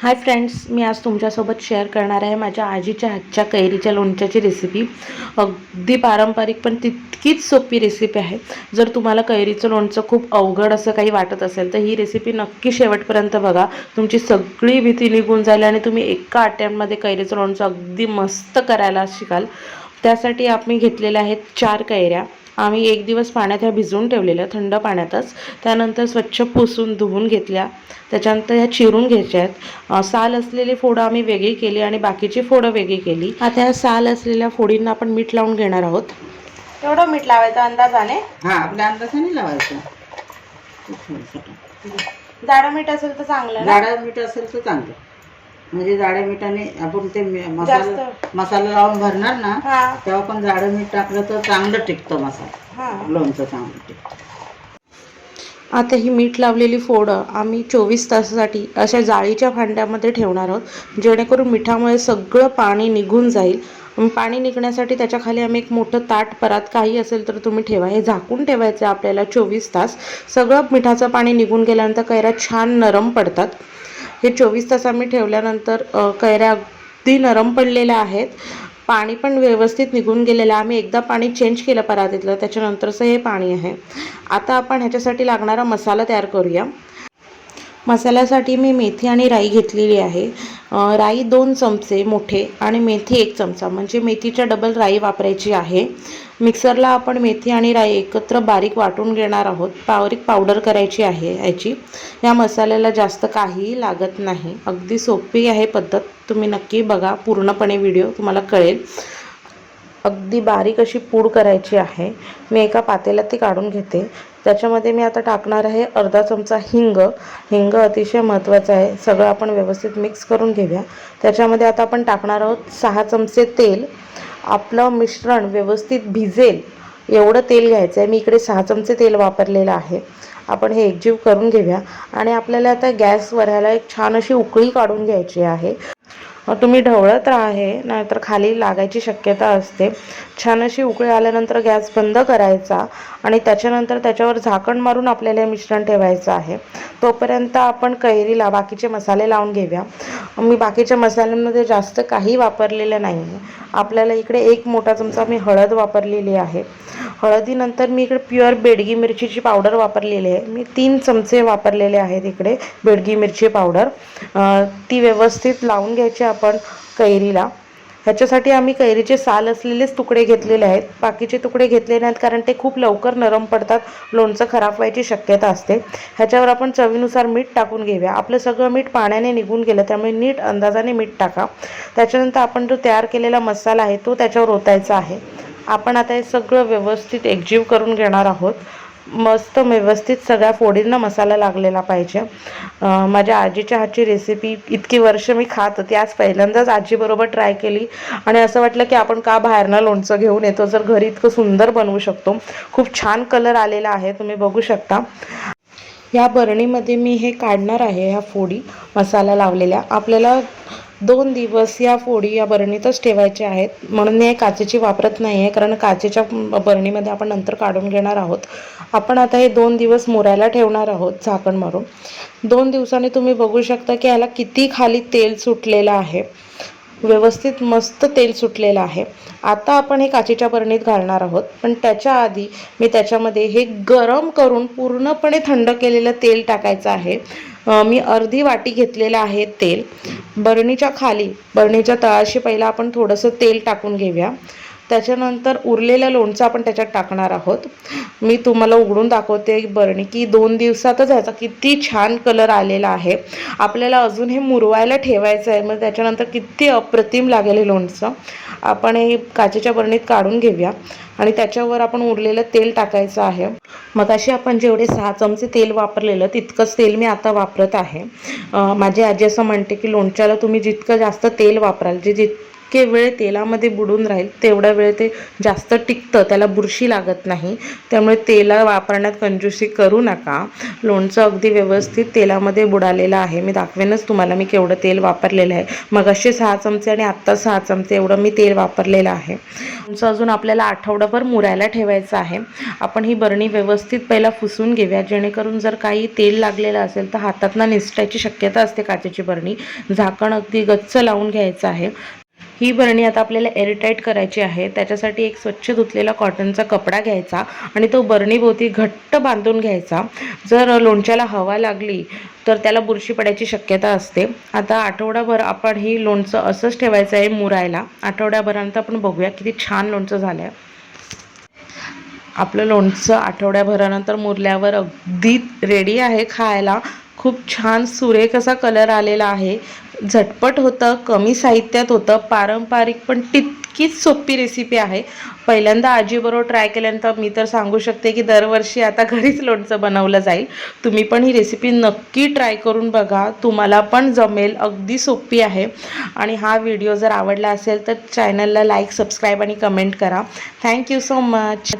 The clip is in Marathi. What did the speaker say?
हाय फ्रेंड्स मी आज तुमच्यासोबत शेअर करणार आहे माझ्या आजीच्या हातच्या कैरीच्या लोणच्याची रेसिपी अगदी पारंपरिक पण तितकीच सोपी रेसिपी आहे. जर तुम्हाला कैरीचं लोणचं खूप अवघड असं काही वाटत असेल तर ही रेसिपी नक्की शेवटपर्यंत बघा. तुमची सगळी भीती निघून जाईल आणि तुम्ही एका अटेम्प्टमध्ये कैरीचं लोणचं अगदी मस्त करायला शिकाल. त्यासाठी आम्ही घेतलेल्या आहेत चार कैऱ्या. आम्ही एक दिवस पाण्यात ह्या भिजवून ठेवलेल्या थंड पाण्यातच. त्यानंतर स्वच्छ पुसून धुवून घेतल्या. त्याच्यानंतर ह्या चिरून घ्यायच्या आहेत. साल असलेली फोडं आम्ही वेगळी केली आणि बाकीची फोडं वेगळी केली. आता ह्या साल असलेल्या फोडींना आपण मीठ लावून घेणार आहोत. एवढं मीठ लावायचं अंदाजाने? हा आपल्या अंदाजाने लावायचं. जाडं मीठ असेल तर चांगलं ना? जाडं मीठ असेल तर चांगलं. म्हणजे जाड्या मिठाने आपण ते मसाला. मसाला लावून भरणार ना तेव्हा पण जाडं मीठ टाकलं तर चांगलं टिकतं मसाला. हा. लोणचं चांगलं टिकतं. आता ही मीठ लावलेली फोडं आम्ही चोवीस तासासाठी अशा जाळीच्या भांड्यामध्ये ठेवणार आहोत जेणेकरून मिठामुळे सगळं पाणी निघून जाईल. पाणी निघण्यासाठी त्याच्याखाली आम्ही एक मोठं ताट परात काही असेल तर तुम्ही ठेवा. हे झाकून ठेवायचं आपल्याला चोवीस तास. सगळं मिठाचं पाणी निघून गेल्यानंतर कैऱ्या छान नरम पडतात. हे चोवीस तास आम्ही ठेवल्यानंतर कैऱ्या अगदी नरम पडलेल्या आहेत. पाणी पण व्यवस्थित निघून गेलेलं आहे. आम्ही एकदा पाणी चेंज केलं परातीतलं त्याच्यानंतरचं हे पाणी आहे. आता आपण ह्याच्यासाठी लागणारा मसाला तयार करूया. मसाल्यासाठी मी मेथी आणि राई घेतलेली आहे. राई दोन चमचे मोठे आणि मेथी एक चमचा. म्हणजे मेथीच्या डबल राई वापरायची आहे. मिक्सरला आपण मेथी आणि राई एकत्र बारीक वाटून घेणार आहोत. बारीक पावडर करायची आहे याची. या मसाल्याला जास्त काहीही लागत नाही. अगदी सोपी आहे पद्धत. तुम्ही नक्की बघा. पूर्णपणे व्हिडिओ तुम्हाला कळेल. अगदी बारीक अशी पूड करायची आहे. मी एका पातेल्यात ती काढून घेते. त्याच्यामध्ये मी आता टाकणार आहे अर्धा चमचा हिंग. हिंग अतिशय महत्त्वाचं आहे. सगळं आपण व्यवस्थित मिक्स करून घेऊया. त्याच्यामध्ये आता आपण टाकणार आहोत सहा चमचे तेल. आपलं मिश्रण व्यवस्थित भिजेल. एवढं तेल घ्यायचं आहे मी इकडे सहा चमचे तेल वापरलेलं आहे. आपण हे एकजीव करून घेऊया. आणि आपल्याला आता गॅसवर ह्याला एक छान अशी उकळी काढून घ्यायची आहे. तुम्ही ढवळत राहे नाहीतर खाली लागायची शक्यता असते. छान अशी उकळी आल्यानंतर गॅस बंद करायचा आणि त्याच्यानंतर त्याच्यावर झाकण मारून आपल्याला हे मिश्रण ठेवायचं आहे. तोपर्यंत आपण कैरीला बाकीचे मसाले लावून घेऊया. मी बाकीच्या मसाल्यांमध्ये जास्त काही वापरलेलं नाही आहे आपल्याला इकडे एक मोठा चमचा मी हळद वापरलेली आहे. हळदीनंतर मी इकडे प्युअर बेडगी मिरचीची पावडर वापरलेली आहे. मी तीन चमचे वापरलेले आहेत इकडे बेडगी मिरची पावडर. ती व्यवस्थित लावून घ्यायची आपण कैरीला. ह्याच्यासाठी आम्ही कैरीचे साल असलेलेच तुकडे घेतलेले आहेत. बाकीचे तुकडे घेतले नाहीत कारण ते खूप लवकर नरम पडतात लोणचं खराब व्हायची शक्यता असते. ह्याच्यावर आपण चवीनुसार मीठ टाकून घेऊया. आपलं सगळं मीठ पाण्याने निघून गेलं त्यामुळे नीट अंदाजाने मीठ टाका. त्याच्यानंतर आपण जो तयार केलेला मसाला आहे तो त्याच्यावर ओतायचा आहे. आपण आता हे सगळं व्यवस्थित एकजीव करून घेणार आहोत. मस्त व्यवस्थित सगळ्या फोडींना मसाला लागलेला पाहिजे. माझ्या आजीच्या हातची रेसिपी इतकी वर्ष मी खात होती. आज पहिल्यांदाच आजीबरोबर ट्राय केली. आणि असं वाटलं की आपण का बाहेरनं लोणचं घेऊन येतो? जर घरी इतकं सुंदर बनवू शकतो. खूप छान कलर आलेला आहे. तुम्ही बघू शकता. या बरणीमध्ये मी हे काढणार आहे. ह्या फोडी मसाला लावलेल्या. आपल्याला दोन दिवस या फोडी या बरणीतच ठेवायच्या आहेत. म्हणून मी हे काचेची वापरत नाही आहे कारण काचेच्या बरणीमध्ये आपण नंतर काढून घेणार आहोत. आपण आता हे दोन दिवस मुरायला ठेवणार आहोत झाकण मारून. दोन दिवसांनी तुम्ही बघू शकता की ह्याला किती खाली तेल सुटलेलं आहे. व्यवस्थित मस्त तेल सुटलेलं आहे. आता आपण हे काचेच्या बरणीत घालणार आहोत. पण त्याच्या आधी मी त्याच्यामध्ये हे गरम करून पूर्णपणे थंड केलेलं तेल टाकायचं आहे. मी अर्धी वाटी घेतलेलं आहे तेल. बरणीच्या खाली बरणीच्या तळाशी पहिला आपण थोडंसं तेल टाकून घेऊया. त्याच्यानंतर उरलेलं लोणचं आपण त्याच्यात टाकणार आहोत. मी तुम्हाला उघडून दाखवते बरणी की दोन दिवसातच ह्याचा किती छान कलर आलेला आहे. आपल्याला अजून हे मुरवायला ठेवायचं आहे मग त्याच्यानंतर किती अप्रतिम लागेल हे लोणचं. आपण हे काचेच्या बरणीत काढून घेऊया. आणि त्याच्यावर आपण उरलेलं तेल टाकायचं आहे. मग अशी आपण जेवढे सहा चमचे तेल वापरलेलं तितकंच तेल मी आता वापरत आहे. माझी आजी असं म्हणते की लोणच्याला तुम्ही जितकं जास्त तेल वापराल जे जित जितके वेळ तेलामध्ये बुडून राहील तेवढा वेळ ते जास्त टिकतं त्याला बुरशी लागत नाही. त्यामुळे तेला वापरण्यात कंजूसी करू नका. लोणचं अगदी व्यवस्थित तेलामध्ये बुडालेलं आहे. मी दाखवेनच तुम्हाला मी केवढं तेल वापरलेलं आहे. मग असे सहा चमचे आणि आत्ता सहा चमचे एवढं मी तेल वापरलेलं आहे. लोणचं अजून आपल्याला आठवडाभर मुरायला ठेवायचं आहे. आपण ही बरणी व्यवस्थित पहिला फुसून घेऊया. जेणेकरून जर काही तेल लागलेलं असेल तर हातातनं निसटायची शक्यता असते काचेची बरणी. झाकण अगदी गच्च लावून घ्यायचं आहे. ही बरणी आता आपल्याला एअरटाईट करायची आहे. त्याच्यासाठी एक स्वच्छ धुतलेला कॉटनचा कपडा घ्यायचा आणि तो बरणीभोवती घट्ट बांधून घ्यायचा. जर लोणच्याला हवा लागली तर त्याला बुरशी पडायची शक्यता असते. आता आठवडाभर आपण ही लोणचं असंच ठेवायचं आहे मुरायला. आठवड्याभरानंतर आपण बघूया किती छान लोणचं झालं आहे आपलं लोणचं आठवड्याभरानंतर मुरल्यावर अगदी रेडी आहे खायला. खूप छान सुरेख असा कलर आलेला आहे. झटपट होतं कमी साहित्यात होतं पारंपरिक पण तितकीच सोपी रेसिपी आहे. पहिल्यांदा आजीबरोबर ट्राय केल्यानंतर मी तर सांगू शकते की दरवर्षी आता घरीच लोणचं बनवलं जाईल. तुम्ही पण ही रेसिपी नक्की ट्राय करून बघा. तुम्हाला पण जमेल. अगदी सोपी आहे. आणि हा व्हिडिओ जर आवडला असेल तर चॅनलला लाईक सबस्क्राईब आणि कमेंट करा. Thank you so much